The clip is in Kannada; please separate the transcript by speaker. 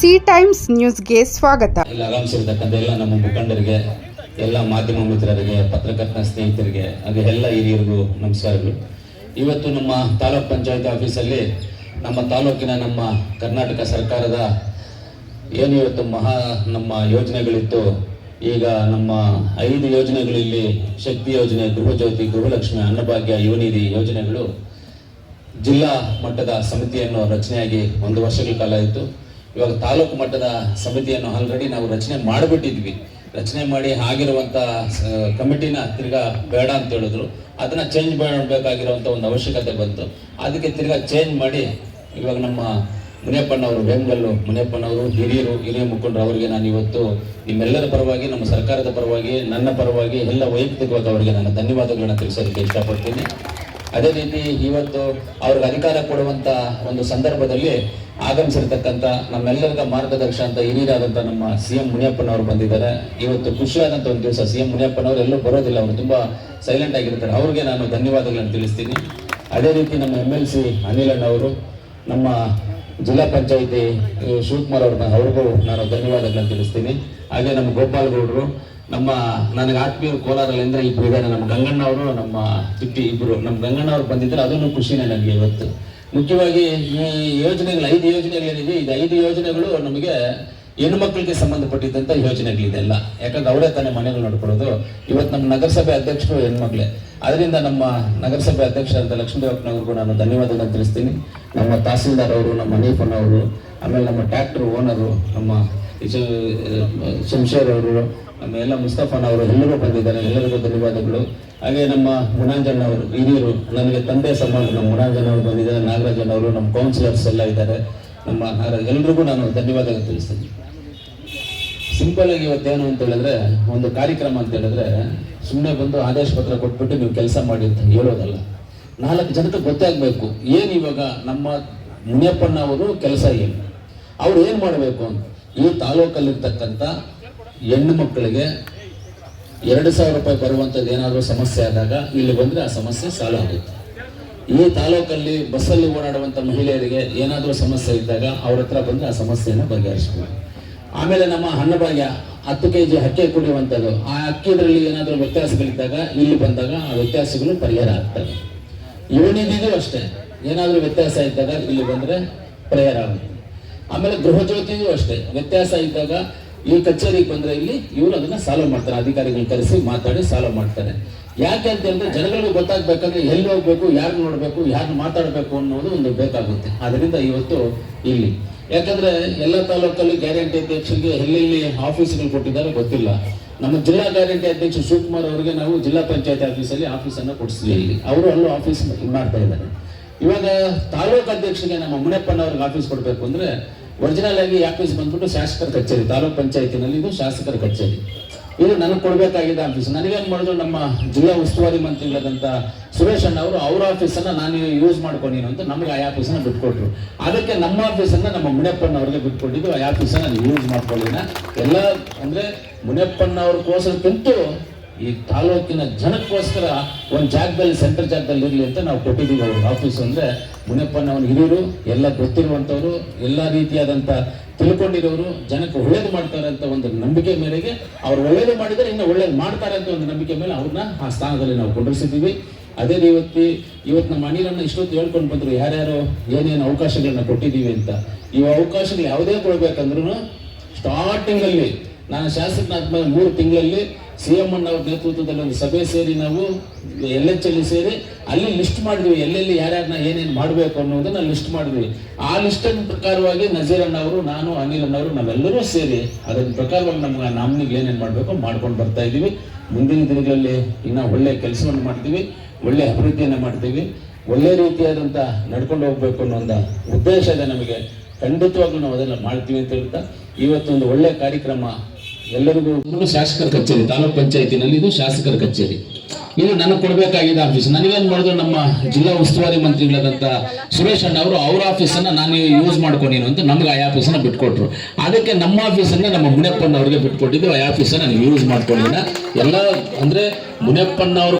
Speaker 1: ಸಿ ಟೈಮ್ಸ್ ನ್ಯೂಸ್ಗೆ ಸ್ವಾಗತ.
Speaker 2: ಇಲ್ಲಿ ಆಗಮಿಸಿರ್ತಕ್ಕಂಥ ಎಲ್ಲ ನಮ್ಮ ಮುಖಂಡರಿಗೆ, ಎಲ್ಲ ಮಾಧ್ಯಮ ಮಿತ್ರರಿಗೆ, ಪತ್ರಕರ್ತ ಸ್ನೇಹಿತರಿಗೆ, ಹಾಗೆ ಎಲ್ಲ ಹಿರಿಯರಿಗೂ ನಮಸ್ಕಾರಗಳು. ಇವತ್ತು ನಮ್ಮ ತಾಲೂಕ್ ಪಂಚಾಯತ್ ಆಫೀಸಲ್ಲಿ ನಮ್ಮ ತಾಲೂಕಿನ ನಮ್ಮ ಕರ್ನಾಟಕ ಸರ್ಕಾರದ ಏನು ಇವತ್ತು ಮಹಾ ನಮ್ಮ ಯೋಜನೆಗಳಿತ್ತು, ಈಗ ನಮ್ಮ ಐದು ಯೋಜನೆಗಳಲ್ಲಿ ಶಕ್ತಿ ಯೋಜನೆ ಗೃಹಜ್ಯೋತಿ ಗೃಹಲಕ್ಷ್ಮಿ ಅನ್ನಭಾಗ್ಯ, ಯುವನಿಧಿ ಯೋಜನೆಗಳು ಜಿಲ್ಲಾ ಮಟ್ಟದ ಸಮಿತಿಯನ್ನು ರಚನೆಯಾಗಿ ಒಂದು ವರ್ಷಗಳ ಕಾಲ ಇತ್ತು ಇವಾಗ ತಾಲೂಕು ಮಟ್ಟದ ಸಮಿತಿಯನ್ನು ಆಲ್ರೆಡಿ ನಾವು ರಚನೆ ಮಾಡಿಬಿಟ್ಟಿದ್ವಿ. ರಚನೆ ಮಾಡಿ ಆಗಿರುವಂಥ ಕಮಿಟಿನ ತಿರ್ಗಾ ಬೇಡ ಅಂತ ಹೇಳಿದ್ರು. ಅದನ್ನ ಚೇಂಜ್ ಮಾಡಬೇಕಾಗಿರುವಂಥ ಒಂದು ಅವಶ್ಯಕತೆ ಬಂತು. ಅದಕ್ಕೆ ತಿರ್ಗಾ ಚೇಂಜ್ ಮಾಡಿ ಇವಾಗ ನಮ್ಮ ಮುನಿಯಪ್ಪನವರು, ವೇಮಗಲ್ಲು ಮುನಿಯಪ್ಪನವರು, ಹಿರಿಯರು, ಹಿರಿಯ ಮುಖಂಡರು ಅವರಿಗೆ ನಾನು ಇವತ್ತು ನಿಮ್ಮೆಲ್ಲರ ಪರವಾಗಿ, ನಮ್ಮ ಸರ್ಕಾರದ ಪರವಾಗಿ, ನನ್ನ ಪರವಾಗಿ, ಎಲ್ಲ ವೈಯಕ್ತಿಕವಾಗಿ ಅವರಿಗೆ ನಾನು ಧನ್ಯವಾದಗಳನ್ನ ತಿಳಿಸೋದಕ್ಕೆ ಇಷ್ಟಪಡ್ತೀನಿ. ಅದೇ ರೀತಿ ಇವತ್ತು ಅವ್ರಿಗೆ ಅಧಿಕಾರ ಕೊಡುವಂತ ಒಂದು ಸಂದರ್ಭದಲ್ಲಿ ಆಗಮಿಸಿರ್ತಕ್ಕಂಥ ನಮ್ಮೆಲ್ಲರಿಗ ಮಾರ್ಗದರ್ಶನ ಅಂತ ಹಿರಿಯರಾದಂಥ ನಮ್ಮ ಸಿ ಎಂ ಮುನಿಯಪ್ಪನವರು ಬಂದಿದ್ದಾರೆ. ಇವತ್ತು ಖುಷಿಯಾದಂಥ ಒಂದು ದಿವಸ ಸಿ ಎಂ ಮುನಿಯಪ್ಪನವರು ಎಲ್ಲೂ ಬರೋದಿಲ್ಲ. ಅವರು ತುಂಬಾ ಸೈಲೆಂಟ್ ಆಗಿರ್ತಾರೆ. ಅವ್ರಿಗೆ ನಾನು ಧನ್ಯವಾದಗಳನ್ನು ತಿಳಿಸ್ತೀನಿ. ಅದೇ ರೀತಿ ನಮ್ಮ ಎಂ ಎಲ್ ಸಿ ಅನಿಲಣ್ಣವರು ನಮ್ಮ ಜಿಲ್ಲಾ ಪಂಚಾಯಿತಿ ಶಿವಕುಮಾರ್ ಅವ್ರನ್ನ ಅವ್ರಿಗೂ ನಾನು ಧನ್ಯವಾದಗಳನ್ನು ತಿಳಿಸ್ತೀನಿ. ಹಾಗೆ ನಮ್ಮ ಗೋಪಾಲ್ ಗೌಡರು ನಮ್ಮ ನನಗೆ ಆತ್ಮೀಯರು ಕೋಲಾರಲ್ಲಿ ಅಂದ್ರೆ ಇಬ್ರು ಇದ್ದಾರೆ ನಮ್ಮ ಗಂಗಣ್ಣ ಅವರು, ನಮ್ಮ ತಿಪ್ಪಿ ಇಬ್ಬರು ನಮ್ಮ ಗಂಗಣ್ಣ ಅವ್ರು ಬಂದಿದ್ದಾರೆ. ಅದನ್ನು ಖುಷಿನೇ ನನಗೆ ಇವತ್ತು. ಮುಖ್ಯವಾಗಿ ಈ ಯೋಜನೆಗಳು, ಐದು ಯೋಜನೆಗಳೇನಿದೆ ಇದು ಐದು ಯೋಜನೆಗಳು ನಮಗೆ ಹೆಣ್ಣು ಮಕ್ಕಳಿಗೆ ಸಂಬಂಧಪಟ್ಟಿದ್ದಂಥ ಯೋಜನೆಗಳಿದೆಲ್ಲ ಯಾಕಂದ್ರೆ ಅವರೇ ತಾನೇ ಮನೆಗಳು ನೋಡ್ಕೊಳ್ಳೋದು. ಇವತ್ತು ನಮ್ಮ ನಗರಸಭೆ ಅಧ್ಯಕ್ಷರು ಹೆಣ್ಮಕ್ಳೇ. ಅದರಿಂದ ನಮ್ಮ ನಗರಸಭೆ ಅಧ್ಯಕ್ಷರಾದ ಲಕ್ಷ್ಮೀದೇವಪ್ಪನವ್ರಿಗೂ ನಾನು ಧನ್ಯವಾದಗಳನ್ನು ತಿಳಿಸ್ತೀನಿ. ನಮ್ಮ ತಹಸೀಲ್ದಾರ್ ಅವರು, ನಮ್ಮ ಹನೀಫನ್ ಅವರು ಆಮೇಲೆ ನಮ್ಮ ಟ್ರ್ಯಾಕ್ಟರ್ ಓನರು, ನಮ್ಮ ಶಂಶೇರ್ ಅವರು ಆಮೇಲೆ ಎಲ್ಲ ಮುಸ್ತಫಾನ್ ಅವರು ಎಲ್ಲರೂ ಬಂದಿದ್ದಾರೆ ಎಲ್ಲರಿಗೂ ಧನ್ಯವಾದಗಳು. ಹಾಗೆ ನಮ್ಮ ಗುಣಾಂಜನ್ ಅವರು, ಹಿರಿಯರು, ನನಗೆ ತಂದೆ ಸಮಾನ ನಮ್ಮ ಗುಣಾಂಜನ್ ಅವರು ಬಂದಿದ್ದಾರೆ, ನಾಗರಾಜನ್ ಅವರು, ನಮ್ಮ ಕೌನ್ಸಿಲರ್ಸ್ ಎಲ್ಲ ಇದ್ದಾರೆ. ನಮ್ಮ ಎಲ್ರಿಗೂ ನಾನು ಧನ್ಯವಾದಗಳು ತಿಳಿಸ್ತೀನಿ. ಸಿಂಪಲ್ ಆಗಿ ಇವತ್ತೇನು ಅಂತ ಹೇಳಿದ್ರೆ, ಒಂದು ಕಾರ್ಯಕ್ರಮ ಅಂತ ಹೇಳಿದ್ರೆ ಸುಮ್ಮನೆ ಬಂದು ಆದೇಶ ಪತ್ರ ಕೊಟ್ಬಿಟ್ಟು ನೀವು ಕೆಲಸ ಮಾಡಿ ಅಂತ ಹೇಳೋದಲ್ಲ. ನಾಲ್ಕು ಜನಕ್ಕೆ ಗೊತ್ತಾಗಬೇಕು ಏನು ಇವಾಗ ನಮ್ಮ ಮುನಿಯಪ್ಪಣ್ಣ ಅವರು ಕೆಲಸ ಏನು? ಅವ್ರು ಏನು ಮಾಡಬೇಕು ಅಂತ? ಈ ತಾಲೂಕಲ್ಲಿರ್ತಕ್ಕಂಥ ಹೆಣ್ಣು ಮಕ್ಕಳಿಗೆ ಎರಡು ಸಾವಿರ ರೂಪಾಯಿ ಬರುವಂಥದ್ದು ಏನಾದರೂ ಸಮಸ್ಯೆ ಆದಾಗ ಇಲ್ಲಿ ಬಂದರೆ ಆ ಸಮಸ್ಯೆ ಸಾಲ್ವ್ ಆಗುತ್ತೆ. ಈ ತಾಲೂಕಲ್ಲಿ ಬಸ್ಸಲ್ಲಿ ಓಡಾಡುವಂಥ ಮಹಿಳೆಯರಿಗೆ ಏನಾದರೂ ಸಮಸ್ಯೆ ಇದ್ದಾಗ ಅವ್ರ ಹತ್ರ ಬಂದು ಆ ಸಮಸ್ಯೆಯನ್ನು ಬಗೆಹರಿಸ್ಬೋದು ಆಮೇಲೆ ನಮ್ಮ ಅನ್ನಭಾಗ್ಯ ಹತ್ತು ಕೆ ಜಿ ಅಕ್ಕಿ ಕುಡಿಯುವಂಥದ್ದು, ಆ ಅಕ್ಕಿದ್ರಲ್ಲಿ ಏನಾದರೂ ವ್ಯತ್ಯಾಸಗಳಿದ್ದಾಗ ಇಲ್ಲಿ ಬಂದಾಗ ಆ ವ್ಯತ್ಯಾಸಗಳು ಪರಿಹಾರ ಆಗ್ತವೆ. ಯುವನಿಧಿಗೂ ಅಷ್ಟೇ, ಏನಾದರೂ ವ್ಯತ್ಯಾಸ ಇದ್ದಾಗ ಇಲ್ಲಿ ಬಂದರೆ ಪರಿಹಾರ ಆಗುತ್ತೆ. ಆಮೇಲೆ ಗೃಹ ಜ್ಯೋತಿಗೂ ಅಷ್ಟೇ. ವ್ಯತ್ಯಾಸ ಇದ್ದಾಗ ಈ ಕಚೇರಿಗೆ ಬಂದ್ರೆ ಇಲ್ಲಿ ಇವರು ಅದನ್ನ ಸಾಲ್ವ್ ಮಾಡ್ತಾರೆ. ಅಧಿಕಾರಿಗಳು ಕರೆಸಿ ಮಾತಾಡಿ ಸಾಲ್ವ್ ಮಾಡ್ತಾರೆ. ಯಾಕೆ ಅಂತ ಹೇಳಿದ್ರೆ ಜನಗಳಿಗೆ ಗೊತ್ತಾಗ್ಬೇಕಂದ್ರೆ ಎಲ್ಲಿ ಹೋಗ್ಬೇಕು ಯಾರು ನೋಡ್ಬೇಕು ಯಾರು ಮಾತಾಡಬೇಕು ಅನ್ನೋದು ಒಂದು ಬೇಕಾಗುತ್ತೆ. ಅದರಿಂದ ಇವತ್ತು ಇಲ್ಲಿ. ಯಾಕಂದ್ರೆ ಎಲ್ಲ ತಾಲೂಕಲ್ಲಿ ಗ್ಯಾರಂಟಿ ಅಧ್ಯಕ್ಷರಿಗೆ ಎಲ್ಲೆಲ್ಲಿ ಆಫೀಸ್ಗಳು ಕೊಟ್ಟಿದ್ದಾರೆ ಗೊತ್ತಿಲ್ಲ. ನಮ್ಮ ಜಿಲ್ಲಾ ಗ್ಯಾರಂಟಿ ಅಧ್ಯಕ್ಷ ಶಿವಕುಮಾರ್ ಅವರಿಗೆ ನಾವು ಜಿಲ್ಲಾ ಪಂಚಾಯತ್ ಆಫೀಸಲ್ಲಿ ಆಫೀಸನ್ನು ಕೊಡಿಸಿದ್ವಿ ಇಲ್ಲಿ. ಅವರು ಅಲ್ಲೂ ಆಫೀಸ್ ಮಾಡ್ತಾ ಇದ್ದಾರೆ. ಇವಾಗ ತಾಲೂಕು ಅಧ್ಯಕ್ಷರಿಗೆ ನಮ್ಮ ಮುನಿಯಪ್ಪನವ್ರಿಗೆ ಆಫೀಸ್ ಕೊಡಬೇಕು ಅಂದ್ರೆ ಒರಿಜಿನಲ್ ಆಗಿ ಆಫೀಸ್ ಬಂದ್ಬಿಟ್ಟು ಶಾಸಕರ ಕಚೇರಿ, ತಾಲೂಕ್ ಪಂಚಾಯತಿನಲ್ಲಿ ಇದು ಶಾಸಕರ ಕಚೇರಿ. ಇದು ನನಗೆ ಕೊಡಬೇಕಾಗಿದೆ ಆಫೀಸ್ ನನಗೇನು ಮಾಡಿದ್ರು ನಮ್ಮ ಜಿಲ್ಲಾ ಉಸ್ತುವಾರಿ ಮಂತ್ರಿಗಳಾದಂಥ ಸುರೇಶ್ ಅಣ್ಣ ಅವರು ಅವ್ರ ಆಫೀಸನ್ನ ನಾನು ಯೂಸ್ ಮಾಡ್ಕೊಂಡಿನ ಅಂತ ನಮಗೆ ಆ ಆಫೀಸನ್ನ ಬಿಟ್ಕೊಟ್ರು. ಅದಕ್ಕೆ ನಮ್ಮ ಆಫೀಸನ್ನು ನಮ್ಮ ಮುನಿಯಪ್ಪನವ್ರಿಗೆ ಬಿಟ್ಕೊಟ್ಟಿದ್ದು ಆ ಆಫೀಸನ್ನು ನಾನು ಯೂಸ್ ಮಾಡ್ಕೊಳ್ಳಿನ. ಎಲ್ಲ ಅಂದ್ರೆ ಮುನಿಯಪ್ಪನವ್ರಿಗೋಸ್ಕರಕ್ಕಿಂತೂ ಈ ತಾಲೂಕಿನ ಜನಕ್ಕೋಸ್ಕರ ಒಂದು ಜಾಗದಲ್ಲಿ ಸೆಂಟರ್ ಜಾಗದಲ್ಲಿ ಇರಲಿ ಅಂತ ನಾವು ಕೊಟ್ಟಿದ್ದೀವಿ ಅವ್ರ ಆಫೀಸ್ ಅಂದ್ರೆ. ಮುನಿಯಪ್ಪನವನ ಹಿರಿಯರು, ಎಲ್ಲ ಗೊತ್ತಿರುವಂಥವ್ರು, ಎಲ್ಲ ರೀತಿಯಾದಂಥ ತಿಳ್ಕೊಂಡಿರೋರು, ಜನಕ್ಕೆ ಒಳ್ಳೇದು ಮಾಡ್ತಾರೆ ಅಂತ ಒಂದು ನಂಬಿಕೆ ಮೇರೆಗೆ ಅವ್ರು ಒಳ್ಳೇದು ಮಾಡಿದರೆ ಇನ್ನು ಒಳ್ಳೇದು ಮಾಡ್ತಾರೆ ಅಂತ ಒಂದು ನಂಬಿಕೆ ಮೇಲೆ ಅವ್ರನ್ನ ಆ ಸ್ಥಾನದಲ್ಲಿ ನಾವು ಕೊಂಡಿಸಿದ್ದೀವಿ ಅದೇ ರೀತಿ ಇವತ್ತು ನಮ್ಮ ಅನಿಲನ್ನ ಇಷ್ಟೊತ್ತು ಹೇಳ್ಕೊಂಡು ಬಂದ್ರು, ಯಾರ್ಯಾರು ಏನೇನು ಅವಕಾಶಗಳನ್ನ ಕೊಟ್ಟಿದ್ದೀವಿ ಅಂತ. ಈ ಅವಕಾಶಗಳು ಯಾವುದೇ ಕೊಡ್ಬೇಕಂದ್ರೂ ಸ್ಟಾರ್ಟಿಂಗ್ ಅಲ್ಲಿ, ನಾನು ಶಾಸಕನಾದ್ಮೇಲೆ ಮೂರು ತಿಂಗಳಲ್ಲಿ ಸಿ ಎಂ ಅವ್ರ ನೇತೃತ್ವದಲ್ಲಿ ಒಂದು ಸಭೆ ಸೇರಿ ನಾವು ಎಲ್ ಎಚ್ ಅಲ್ಲಿ ಸೇರಿ ಅಲ್ಲಿ ಲಿಸ್ಟ್ ಮಾಡಿದ್ವಿ. ಎಲ್ಲೆಲ್ಲಿ ಯಾರ್ಯಾರನ್ನ ಏನೇನು ಮಾಡಬೇಕು ಅನ್ನೋದನ್ನ ಲಿಸ್ಟ್ ಮಾಡಿದ್ವಿ. ಆ ಲಿಸ್ಟ್ ಪ್ರಕಾರವಾಗಿ ನಜೀರ್ ಅಣ್ಣ ಅವರು, ನಾನು, ಅನಿಲ್ ಅಣ್ಣವರು ನಾವೆಲ್ಲರೂ ಸೇರಿ ಅದರ ಪ್ರಕಾರವಾಗಿ ನಮ್ಗೆ ನಾಮಿನಿಗೆ ಏನೇನು ಮಾಡಬೇಕು ಮಾಡ್ಕೊಂಡು ಬರ್ತಾ ಇದ್ದೀವಿ ಮುಂದಿನ ದಿನಗಳಲ್ಲಿ ಇನ್ನೂ ಒಳ್ಳೆ ಕೆಲಸವನ್ನು ಮಾಡ್ತೀವಿ, ಒಳ್ಳೆ ಅಭಿವೃದ್ಧಿಯನ್ನು ಮಾಡ್ತೀವಿ. ಒಳ್ಳೆ ರೀತಿಯಾದಂಥ ನಡ್ಕೊಂಡು ಹೋಗಬೇಕು ಅನ್ನೋ ಒಂದು ಉದ್ದೇಶ ಇದೆ ನಮಗೆ. ಖಂಡಿತವಾಗ್ಲೂ ನಾವು ಅದನ್ನು ಮಾಡ್ತೀವಿ ಅಂತ ಹೇಳ್ತಾ, ಇವತ್ತೊಂದು ಒಳ್ಳೆ ಕಾರ್ಯಕ್ರಮ ಎಲ್ಲರಿಗೂ ಶಾಸಕರ ಕಚೇರಿ, ತಾಲೂಕ್ ಪಂಚಾಯತಿನಲ್ಲಿ ಇದು ಶಾಸಕರ ಕಚೇರಿ. ಇದು ನನಗೆ ಕೊಡಬೇಕಾಗಿದೆ ಆಫೀಸ್ ನನಗೇನು ಮಾಡಿದ್ರು ನಮ್ಮ ಜಿಲ್ಲಾ ಉಸ್ತುವಾರಿ ಮಂತ್ರಿಗಳಾದಂಥ ಸುರೇಶ್ ಅಣ್ಣ ಅವರು ಅವ್ರ ಆಫೀಸನ್ನ ನಾನು ಯೂಸ್ ಮಾಡ್ಕೊಂಡಿನ ಅಂತ ನಮ್ಗೆ ಆ ಆಫೀಸನ್ನ ಬಿಟ್ಕೊಟ್ರು. ಅದಕ್ಕೆ ನಮ್ಮ ಆಫೀಸನ್ನ ನಮ್ಮ ಮುನಿಯಪ್ಪನವ್ರಿಗೆ ಬಿಟ್ಕೊಟ್ಟಿದ್ದು ಆ ಆಫೀಸನ್ನ ನಾನು ಯೂಸ್ ಮಾಡ್ಕೊಂಡಿನ ಎಲ್ಲ ಅಂದ್ರೆ ಮುನಿಯಪ್ಪನವ್ರು